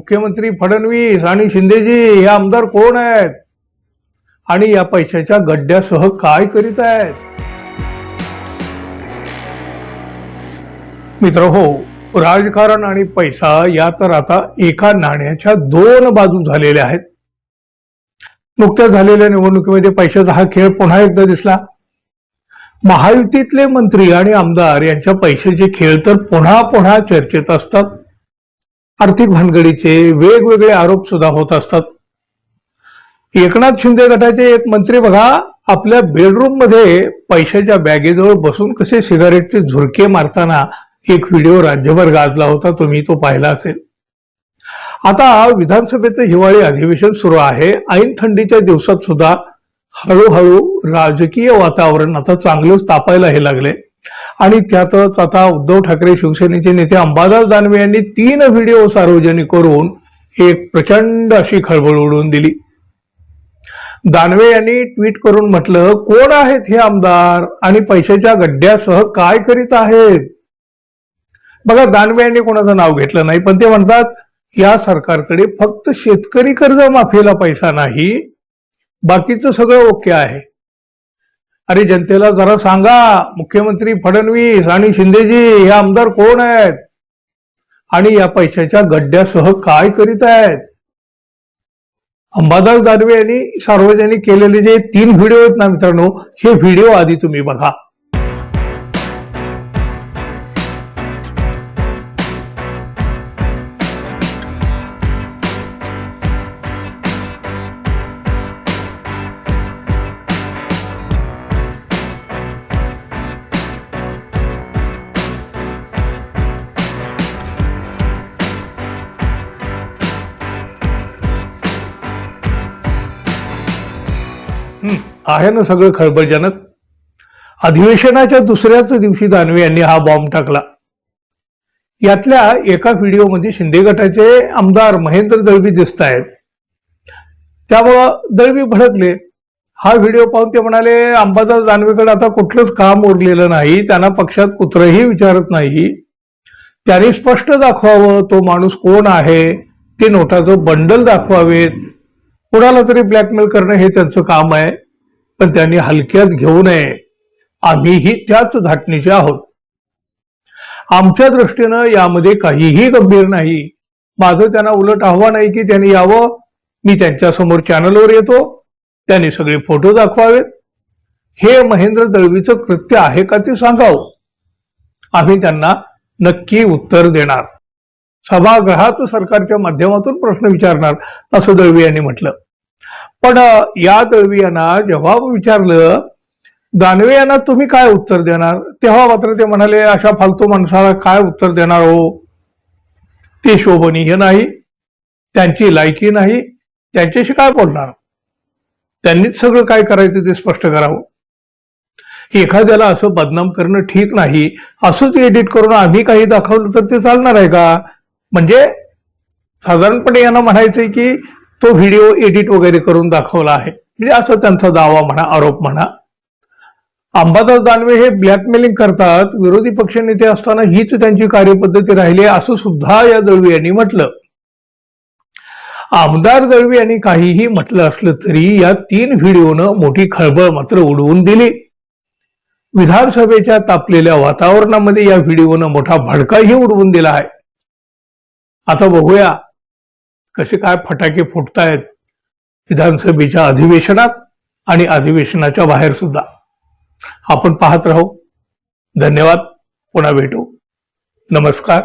मुख्यमंत्री फडणवीस आणि शिंदेजी हे आमदार कोण आहेत? आणि या पैशाच्या गड्ड्यासह काय करीत आहेत? मित्र हो राजकारण आणि पैसा या तर आता एका नाण्याच्या दोन बाजू झालेल्या आहेत. नुकत्याच झालेल्या निवडणुकीमध्ये पैशाचा हा खेळ पुन्हा एकदा दिसला. महायुतीतले मंत्री आणि आमदार यांच्या पैशाचे खेळ तर पुन्हा पुन्हा चर्चेत असतात. आर्थिक भानगडीचे वेगवेगळे आरोप सुद्धा होत असतात. एकनाथ शिंदे गटाचे एक मंत्री बघा आपल्या बेडरूममध्ये पैशाच्या बॅगेजवळ बसून कसे सिगारेटचे झुरके मारताना एक व्हिडिओ राज्यभर गाजला होता तुम्ही तो पाहिला असेल. आता विधानसभेचं हिवाळी अधिवेशन सुरू आहे. ऐन थंडीच्या दिवसात सुद्धा हळूहळू राजकीय वातावरण आता चांगलंच तापायला हे लागले. आणि त्यातच आता उद्धव ठाकरे शिवसेनेचे नेते अंबादास दानवे यांनी तीन व्हिडिओ सार्वजनिक करून एक प्रचंड अशी खळबळ उडवून दिली. दानवे यांनी ट्विट करून म्हटलं कोण आहेत हे आमदार? आणि पैशाच्या गड्ड्यासह काय करीत आहेत? बघा दानवे यांनी कोणाचं नाव घेतलं नाही पण ते म्हणतात या सरकारकडे फक्त शेतकरी कर्ज माफीला पैसा नाही बाकीचं सगळं ओके आहे. अरे जनतेला जरा सांगा मुख्यमंत्री फडणवीस आणि शिंदेजी हे आमदार कोण आहेत? आणि या पैशाच्या गड्ड्यासह काय करीत आहेत? अंबादास दानवे यांनी सार्वजनिक केलेले जे तीन व्हिडिओ आहेत ना मित्रांनो हे व्हिडिओ आधी तुम्ही बघा. आहे ना सगळं खळबळजनक? अधिवेशनाच्या दुसऱ्याच दिवशी दानवे यांनी हा बॉम्ब टाकला. यातल्या एका व्हिडिओमध्ये शिंदे गटाचे आमदार महेंद्र दळवी दिसत आहेत. त्यामुळं दळवी भडकले. हा व्हिडिओ पाहून ते म्हणाले अंबादास दानवेकडे आता कुठलंच काम उरलेलं नाही त्यांना पक्षात कुत्रही विचारत नाही. त्याने स्पष्ट दाखवावं तो माणूस कोण आहे? ते नोटाचं बंडल दाखवावेत. कोणाला तरी ब्लॅकमेल करणं हे त्यांचं काम आहे. पण त्यांनी हलक्यात घेऊ नये. आम्हीही त्याच धाटणीचे आहोत. आमच्या दृष्टीनं यामध्ये काहीही गंभीर नाही. माझं त्यांना उलट आव्हान आहे की त्यांनी यावं. मी त्यांच्यासमोर चॅनलवर येतो. त्यांनी सगळे फोटो दाखवावेत. हे महेंद्र दळवीचं कृत्य आहे का ते सांगावं? आम्ही त्यांना नक्की उत्तर देणार. सभागृहात सरकारच्या माध्यमातून प्रश्न विचारणार असं दळवी यांनी म्हटलं. पण या दळवी यांना जेव्हा विचारलं दानवे यांना तुम्ही काय उत्तर देणार? तेव्हा मात्र ते म्हणाले अशा फालतू माणसाला काय उत्तर देणार हो? ते शोभनीय नाही त्यांची लायकी नाही त्यांच्याशी काय बोलणार? त्यांनीच सगळं काय करायचं ते स्पष्ट करावं. एखाद्याला असं बदनाम करणं ठीक नाही असंच एडिट करून आम्ही काही दाखवलं तर ते चालणार आहे का? म्हणजे साधारणपणे यांना म्हणायचंय की तो व्हिडिओ एडिट वगैरे करून दाखवला आहे. म्हणजे असं त्यांचा दावा म्हणा आरोप म्हणा. अंबादास दानवे हे ब्लॅकमेलिंग करतात. विरोधी पक्षनेते असताना हीच त्यांची कार्यपद्धती राहिली आहे असं सुद्धा या दळवी यांनी म्हटलं. आमदार दळवी यांनी काहीही म्हटलं असलं तरी या तीन व्हिडिओनं मोठी खळबळ मात्र उडवून दिली. विधानसभेच्या तापलेल्या वातावरणामध्ये या व्हिडिओनं मोठा भडकाही उडवून दिला आहे. आता बघूया कसे काय फटाके फुटतायत विधानसभेच्या अधिवेशनात आणि अधिवेशनाच्या बाहेर सुद्धा. आपण पाहत राहू. धन्यवाद. पुन्हा भेटू. नमस्कार.